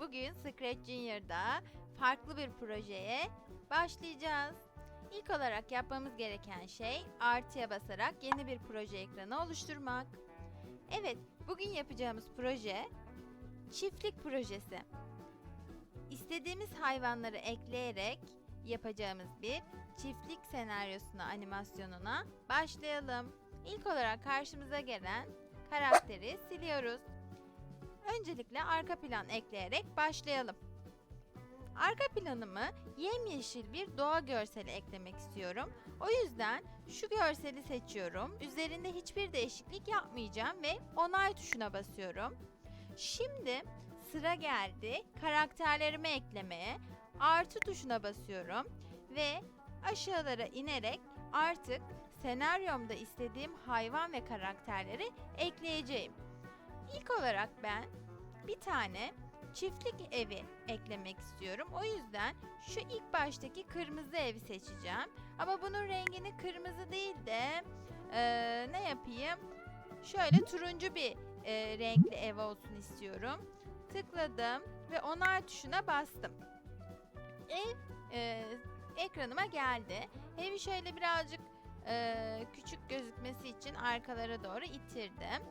Bugün Scratch Junior'da farklı bir projeye başlayacağız. İlk olarak yapmamız gereken şey artıya basarak yeni bir proje ekranı oluşturmak. Evet, bugün yapacağımız proje çiftlik projesi. İstediğimiz hayvanları ekleyerek yapacağımız bir çiftlik senaryosuna, animasyonuna başlayalım. İlk olarak karşımıza gelen karakteri siliyoruz. Öncelikle arka plan ekleyerek başlayalım. Arka planımı yemyeşil bir doğa görseli eklemek istiyorum. O yüzden şu görseli seçiyorum. Üzerinde hiçbir değişiklik yapmayacağım ve onay tuşuna basıyorum. Şimdi sıra geldi karakterlerimi eklemeye. Artı tuşuna basıyorum ve aşağılara inerek artık senaryomda istediğim hayvan ve karakterleri ekleyeceğim. İlk olarak ben bir tane çiftlik evi eklemek istiyorum. O yüzden şu ilk baştaki kırmızı evi seçeceğim. Ama bunun rengini kırmızı değil de eee, ne yapayım? Şöyle turuncu bir eee, renkli ev olsun istiyorum. Tıkladım ve onay tuşuna bastım. Ev eee, ekranıma geldi. Evi şöyle birazcık eee, küçük gözükmesi için arkalara doğru ittirdim.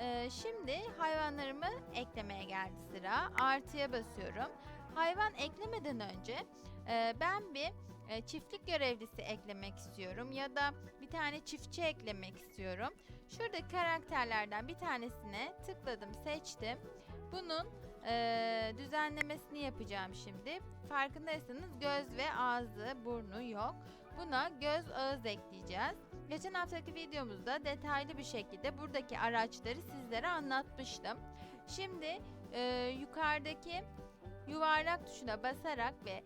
Ee, şimdi hayvanlarımı eklemeye geldi sıra. Artıya basıyorum. Hayvan eklemeden önce e, ben bir e, çiftlik görevlisi eklemek istiyorum ya da bir tane çiftçi eklemek istiyorum. Şuradaki karakterlerden bir tanesine tıkladım, seçtim. Bunun e, düzenlemesini yapacağım şimdi. Farkındaysanız göz ve ağzı, burnu yok. Buna göz ağız ekleyeceğiz. Geçen haftaki videomuzda detaylı bir şekilde buradaki araçları sizlere anlatmıştım. Şimdi e, yukarıdaki yuvarlak tuşuna basarak ve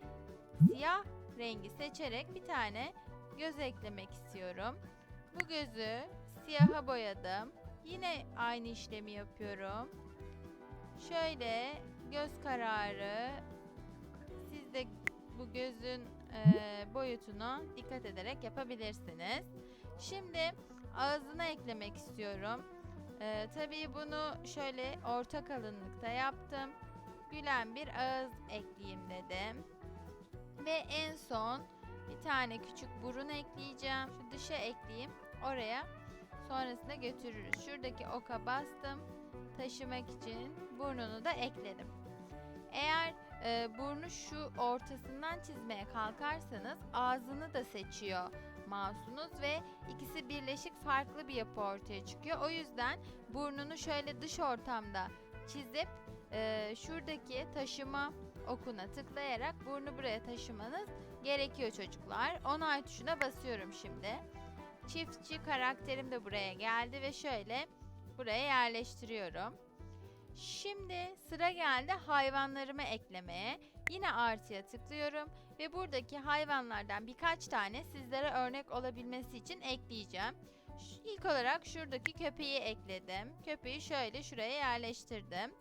siyah rengi seçerek bir tane göz eklemek istiyorum. Bu gözü siyaha boyadım. Yine aynı işlemi yapıyorum. Şöyle göz kararı siz de bu gözün e, boyutunu dikkat ederek yapabilirsiniz. Şimdi ağzına eklemek istiyorum. E, tabii bunu şöyle orta kalınlıkta yaptım. Gülen bir ağız ekleyeyim dedim. Ve en son bir tane küçük burun ekleyeceğim. Şu dışa ekleyeyim. Oraya sonrasında götürürüz. Şuradaki oka bastım. Taşımak için burnunu da ekledim. Eğer e, burnu şu ortasından çizmeye kalkarsanız ağzını da seçiyor mouse'unuz ve ikisi birleşik farklı bir yapı ortaya çıkıyor. O yüzden burnunu şöyle dış ortamda çizip e, şuradaki taşıma okuna tıklayarak burnu buraya taşımanız gerekiyor çocuklar. Onay tuşuna basıyorum şimdi. Çiftçi karakterim de buraya geldi ve şöyle buraya yerleştiriyorum. Şimdi sıra geldi hayvanlarımı eklemeye. Yine artıya tıklıyorum ve buradaki hayvanlardan birkaç tane sizlere örnek olabilmesi için ekleyeceğim. İlk olarak şuradaki köpeği ekledim. Köpeği şöyle şuraya yerleştirdim.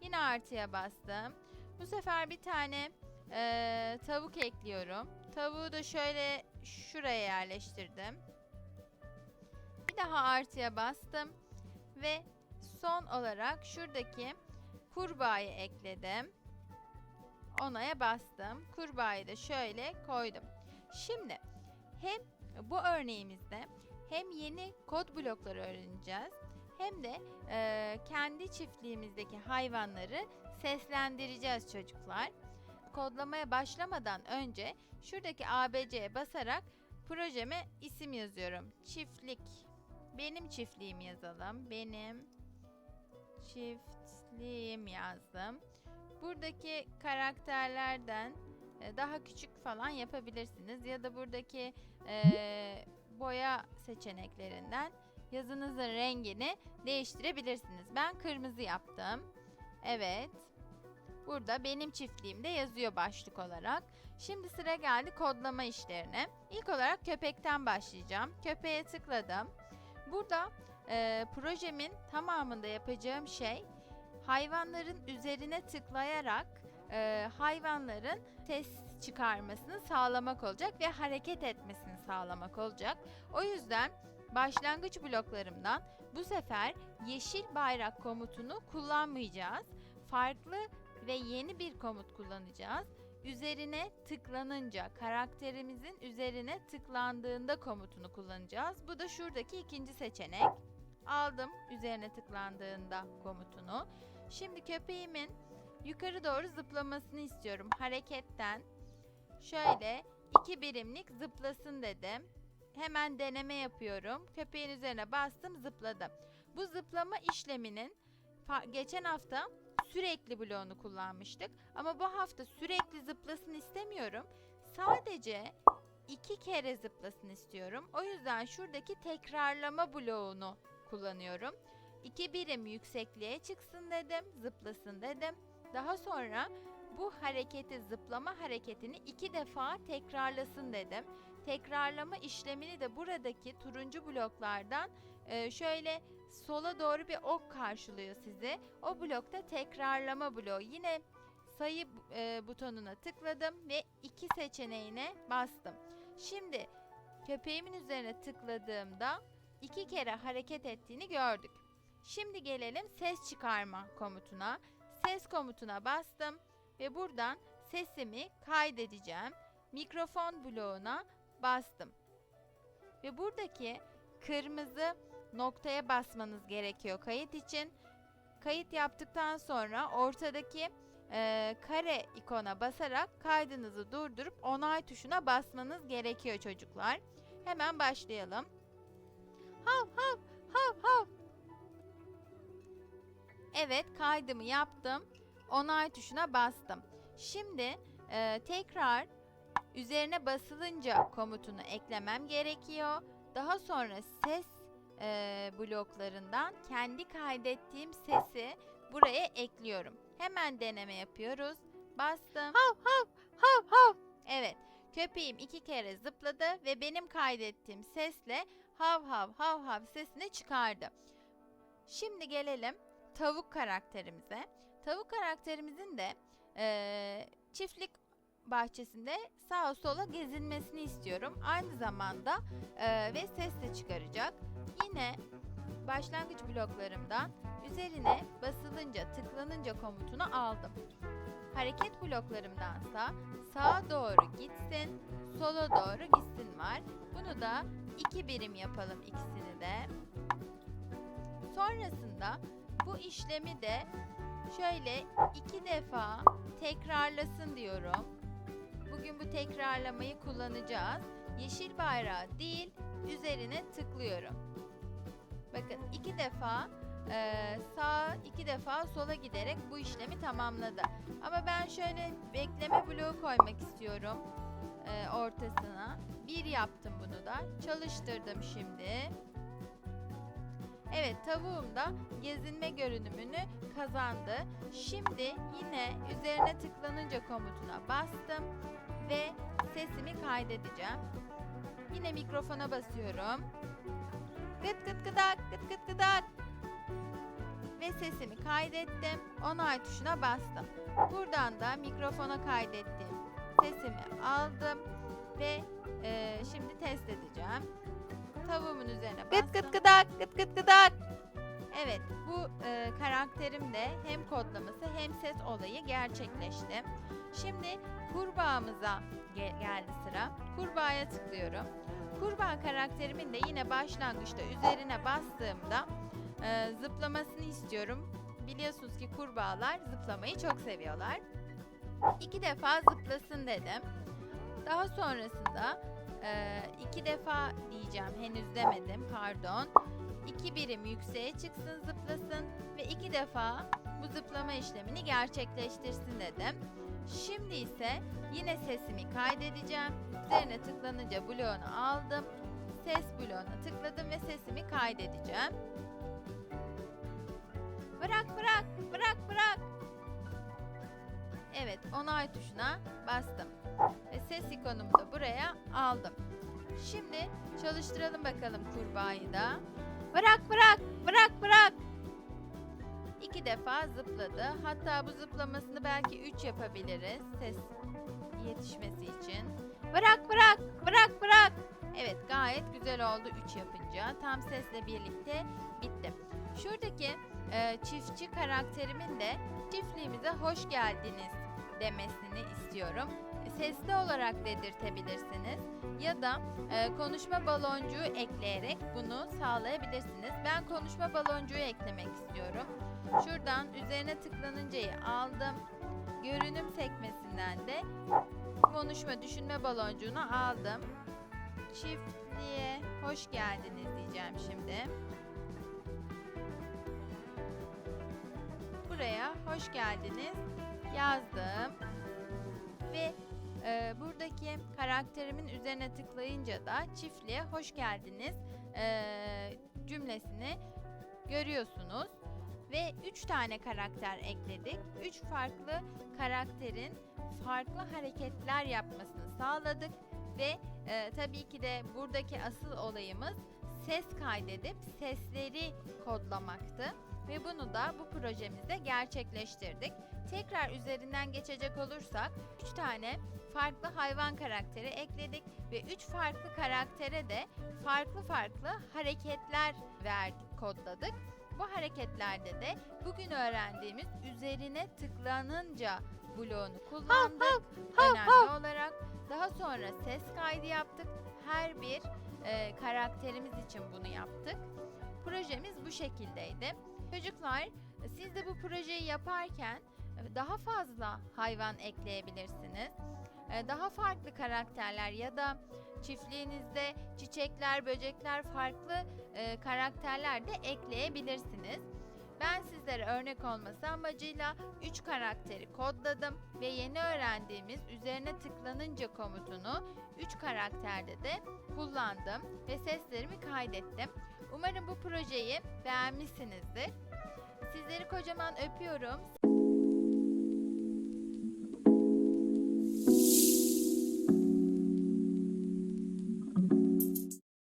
Yine artıya bastım. Bu sefer bir tane eee, tavuk ekliyorum. Tavuğu da şöyle şuraya yerleştirdim. Bir daha artıya bastım ve son olarak şuradaki kurbağayı ekledim. Onaya bastım. Kurbağayı da şöyle koydum. Şimdi hem bu örneğimizde hem yeni kod blokları öğreneceğiz hem de e, kendi çiftliğimizdeki hayvanları seslendireceğiz çocuklar. Kodlamaya başlamadan önce şuradaki ABC'ye basarak projeme isim yazıyorum. Çiftlik. Benim çiftliğim yazalım. Benim çiftliğim yazdım. Buradaki karakterlerden e, daha küçük falan yapabilirsiniz ya da buradaki e, boya seçeneklerinden yazınızın rengini değiştirebilirsiniz. Ben kırmızı yaptım. Evet. Burada benim çiftliğimde yazıyor başlık olarak. Şimdi sıra geldi kodlama işlerine. İlk olarak köpekten başlayacağım. Köpeğe tıkladım. Burada e, projemin tamamında yapacağım şey hayvanların üzerine tıklayarak e, hayvanların ses çıkarmasını sağlamak olacak ve hareket etmesini sağlamak olacak. O yüzden başlangıç bloklarımdan bu sefer yeşil bayrak komutunu kullanmayacağız. Farklı ve yeni bir komut kullanacağız. Üzerine tıklanınca, karakterimizin üzerine tıklandığında komutunu kullanacağız. Bu da şuradaki ikinci seçenek. Aldım üzerine tıklandığında komutunu. Şimdi köpeğimin yukarı doğru zıplamasını istiyorum. Hareketten şöyle iki birimlik zıplasın dedim. Hemen deneme yapıyorum. Köpeğin üzerine bastım zıpladı. Bu zıplama işleminin geçen hafta sürekli bloğunu kullanmıştık. Ama bu hafta sürekli zıplasın istemiyorum. Sadece iki kere zıplasın istiyorum. O yüzden şuradaki tekrarlama bloğunu kullanıyorum. İki birim yüksekliğe çıksın dedim, zıplasın dedim. Daha sonra bu hareketi, zıplama hareketini iki defa tekrarlasın dedim. Tekrarlama işlemini de buradaki turuncu bloklardan e, şöyle sola doğru bir ok karşılıyor sizi. O blokta tekrarlama bloğu. Yine sayı e, butonuna tıkladım ve iki seçeneğine bastım. Şimdi köpeğimin üzerine tıkladığımda iki kere hareket ettiğini gördük. Şimdi gelelim ses çıkarma komutuna. Ses komutuna bastım ve buradan sesimi kaydedeceğim. Mikrofon bloğuna bastım. Ve buradaki kırmızı noktaya basmanız gerekiyor kayıt için. Kayıt yaptıktan sonra ortadaki e, kare ikona basarak kaydınızı durdurup onay tuşuna basmanız gerekiyor çocuklar. Hemen başlayalım. Hav hav hav hav. Evet kaydımı yaptım. Onay tuşuna bastım. Şimdi e, tekrar üzerine basılınca komutunu eklemem gerekiyor. Daha sonra ses e, bloklarından kendi kaydettiğim sesi buraya ekliyorum. Hemen deneme yapıyoruz. Bastım. Hav hav hav hav. Evet. Köpeğim iki kere zıpladı ve benim kaydettiğim sesle hav hav hav hav sesini çıkardı. Şimdi gelelim tavuk karakterimize. Tavuk karakterimizin de eee, çiftlik bahçesinde sağa sola gezinmesini istiyorum. Aynı zamanda eee, ve ses de çıkaracak. Yine başlangıç bloklarımdan üzerine basılınca tıklanınca komutunu aldım. Hareket bloklarımdansa sağa doğru gitsin, sola doğru gitsin var. Bunu da iki birim yapalım ikisini de. Sonrasında bu işlemi de şöyle iki defa tekrarlasın diyorum. Bugün bu tekrarlamayı kullanacağız. Yeşil bayrağı değil, üzerine tıklıyorum. Bakın iki defa eee sağ iki defa sola giderek bu işlemi tamamladı. Ama ben şöyle bekleme bloğu koymak istiyorum eee, ortasına. Bir yaptım bunu da. Çalıştırdım şimdi. Evet tavuğum da gezinme görünümünü kazandı. Şimdi yine üzerine tıklanınca komutuna bastım ve sesimi kaydedeceğim. Yine mikrofona basıyorum. Gıt gıt gıdak gıt gıt gıdak. Ve sesimi kaydettim. Onay tuşuna bastım. Buradan da mikrofona kaydettiğim sesimi aldım ve e, şimdi test edeceğim. Tavuğumun üzerine bastım. Gıt gıt gıdak gıt gıt gıdak. Evet bu e, karakterim de hem kodlaması hem ses olayı gerçekleşti. Şimdi kurbağamıza ge- geldi sıra. Kurbağaya tıklıyorum. Kurbağa karakterimin de yine başlangıçta üzerine bastığımda e, zıplamasını istiyorum. Biliyorsunuz ki kurbağalar zıplamayı çok seviyorlar. İki defa zıplasın dedim. Daha sonrasında e, iki defa diyeceğim henüz demedim pardon. İki birim yükseğe çıksın zıplasın ve iki defa bu zıplama işlemini gerçekleştirsin dedim. Şimdi ise yine sesimi kaydedeceğim. Üzerine tıklanınca bloğunu aldım. Ses bloğuna tıkladım ve sesimi kaydedeceğim. Onay tuşuna bastım. Ve ses ikonumu da buraya aldım. Şimdi çalıştıralım bakalım kurbağayı da. Bırak bırak bırak bırak. İki defa zıpladı. Hatta bu zıplamasını belki üç yapabiliriz ses yetişmesi için. Bırak bırak bırak bırak. Evet gayet güzel oldu 3 yapınca. Tam sesle birlikte bitti. Şuradaki e, çiftçi karakterimin de çiftliğimize hoş geldiniz demesini istiyorum. Sesli olarak dedirtebilirsiniz ya da e, konuşma baloncuğu ekleyerek bunu sağlayabilirsiniz. Ben konuşma baloncuğu eklemek istiyorum. Şuradan üzerine tıklanıncayı aldım. Görünüm sekmesinden de konuşma düşünme baloncuğunu aldım. Çiftliğe hoş geldiniz diyeceğim şimdi. Buraya hoş geldiniz yazdım. Ve e, buradaki karakterimin üzerine tıklayınca da çiftliğe hoş geldiniz e, cümlesini görüyorsunuz. Ve 3 tane karakter ekledik. 3 farklı karakterin farklı hareketler yapmasını sağladık. Ve e, tabii ki de buradaki asıl olayımız ses kaydedip sesleri kodlamaktı. Ve bunu da bu projemizde gerçekleştirdik. Tekrar üzerinden geçecek olursak 3 tane farklı hayvan karakteri ekledik ve 3 farklı karaktere de farklı farklı hareketler verdik, kodladık. Bu hareketlerde de bugün öğrendiğimiz üzerine tıklanınca bloğunu kullandık. Önemli olarak daha sonra ses kaydı yaptık. Her bir e, karakterimiz için bunu yaptık. Projemiz bu şekildeydi. Çocuklar siz de bu projeyi yaparken e, daha fazla hayvan ekleyebilirsiniz. E, Daha farklı karakterler ya da çiftliğinizde çiçekler, böcekler, farklı e, karakterler de ekleyebilirsiniz. Ben sizlere örnek olması amacıyla 3 karakteri kodladım ve yeni öğrendiğimiz üzerine tıklanınca komutunu 3 karakterde de kullandım ve seslerimi kaydettim. Umarım bu projeyi beğenmişsinizdir. Sizleri kocaman öpüyorum.